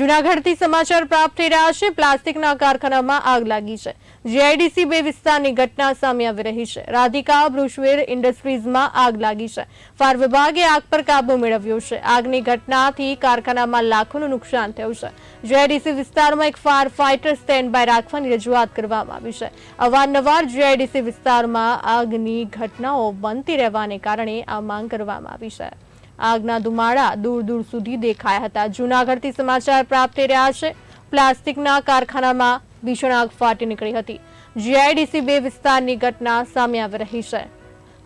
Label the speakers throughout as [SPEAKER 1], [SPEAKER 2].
[SPEAKER 1] જુનાગઢથી સમાચાર પ્રાપ્ત થઈ રહ્યા છે. પ્લાસ્ટિકના કારખાનામાં આગ લાગી છે. જીઆઈડીસી બે વિસ્તારની ઘટના સામે આવી રહી છે. રાધિકા બ્રુશવેર ઇન્ડસ્ટ્રીઝમાં આગ લાગી છે. ફાયર વિભાગે આગ પર કાબુ મેળવ્યો છે. આગની ઘટનાથી કારખાનામાં લાખોનું નુકસાન થયું છે. જીઆઈડીસી વિસ્તારમાં એક ફાયર ફાઇટર સ્ટેન્ડ બાય રાખવાની રજૂઆત કરવામાં આવી છે. અવારનવાર જીઆઈડીસી વિસ્તારમાં આગની ઘટનાઓ બનતી રહેવાને કારણે આ માંગ કરવામાં આવી છે. આગના ધુમાડા દૂર દૂર સુધી દેખાયા હતા. જૂનાગઢથી સમાચાર પ્રાપ્ત થઈ રહ્યા છે. પ્લાસ્ટિકના કારખાનામાં ભીષણ આગ ફાટી નીકળી હતી. જીઆઈડીસી બે વિસ્તારની ઘટના સામે આવી રહી છે.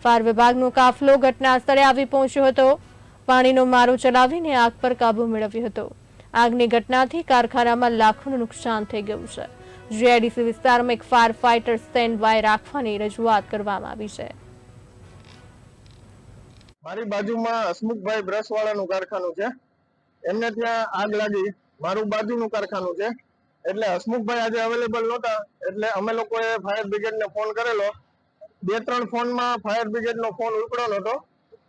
[SPEAKER 1] ફાયર વિભાગનો કાફલો ઘટના સ્થળે આવી પહોંચ્યો હતો. પાણીનો મારો ચલાવીને આગ પર કાબુ મેળવ્યો હતો. આગની ઘટનાથી કારખાનામાં લાખોનું નુકસાન થઈ ગયું છે. જીઆઈડીસી વિસ્તારમાં એક ફાયર ફાઇટર સ્ટેન્ડ બાય રાખવાની રજૂઆત કરવામાં આવી છે.
[SPEAKER 2] મારી બાજુમાં હસમુખભાઈ બ્રશ વાળાનું કારખાનું છે. એમને ત્યાં આગ લાગી. મારું બાજુનું કારખાનું છે. એટલે હસમુખભાઈ આજે અવેલેબલ નહોતા. એટલે અમે લોકોએ ફાયર બ્રિગેડને ફોન કરેલો. બે ત્રણ ફોનમાં ફાયર બ્રિગેડનો ફોન ઉપડ્યો નહોતો.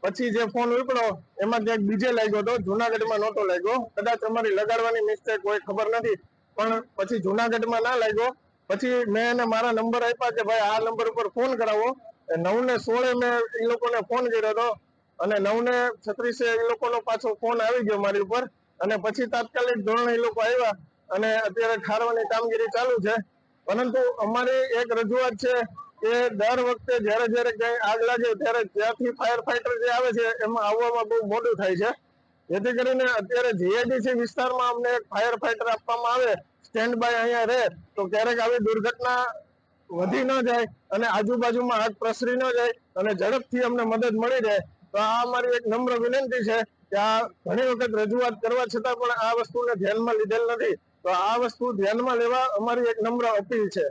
[SPEAKER 2] પછી જે ફોન ઉપડ્યો એમાં ક્યાંક બીજે લાગ્યો હતો. જુનાગઢમાં નહોતો લાગ્યો. કદાચ અમારી લગાડવાની મિસ્ટેક હોય, ખબર નથી. પણ પછી જુનાગઢમાં ના લાગ્યો. પછી મેં એને મારા નંબર આપ્યા કે ભાઈ આ નંબર ઉપર ફોન કરાવો. નવ ને સોળે મેં એ લોકોને ફોન કર્યો હતો. અને નવ ને છત્રીસે એ લોકોનો પાછો ફોન આવી ગયો મારી ઉપર. અને પછી તાત્કાલિક ધોરણે એ લોકો આવ્યા અને અત્યારે ઠારવાની કામગીરી ચાલુ છે. પરંતુ અમારી એક રજૂઆત છે કે દર વખતે જ્યારે જ્યારે ક્યાંય આગ લાગે ત્યારે ત્યાંથી ફાયર ફાઈટર જે આવે છે એમાં આવવામાં બહુ મોડું થાય છે. જેથી કરીને અત્યારે જીઆઈડીસી વિસ્તારમાં અમને એક ફાયર ફાઈટર આપવામાં આવે સ્ટેન્ડ બાય અહીંયા રહે, તો ક્યારેક આવી દુર્ઘટના વધી ન જાય અને આજુબાજુમાં આગ પ્રસરી ન જાય અને ઝડપથી અમને મદદ મળી રહે. તો આ અમારી એક નમ્ર વિનંતી છે કે આ ઘણી વખત રજૂઆત કરવા છતાં પણ આ વસ્તુને ધ્યાનમાં લીધેલ નથી. તો આ વસ્તુ ધ્યાનમાં લેવા અમારી એક નમ્ર અપીલ છે.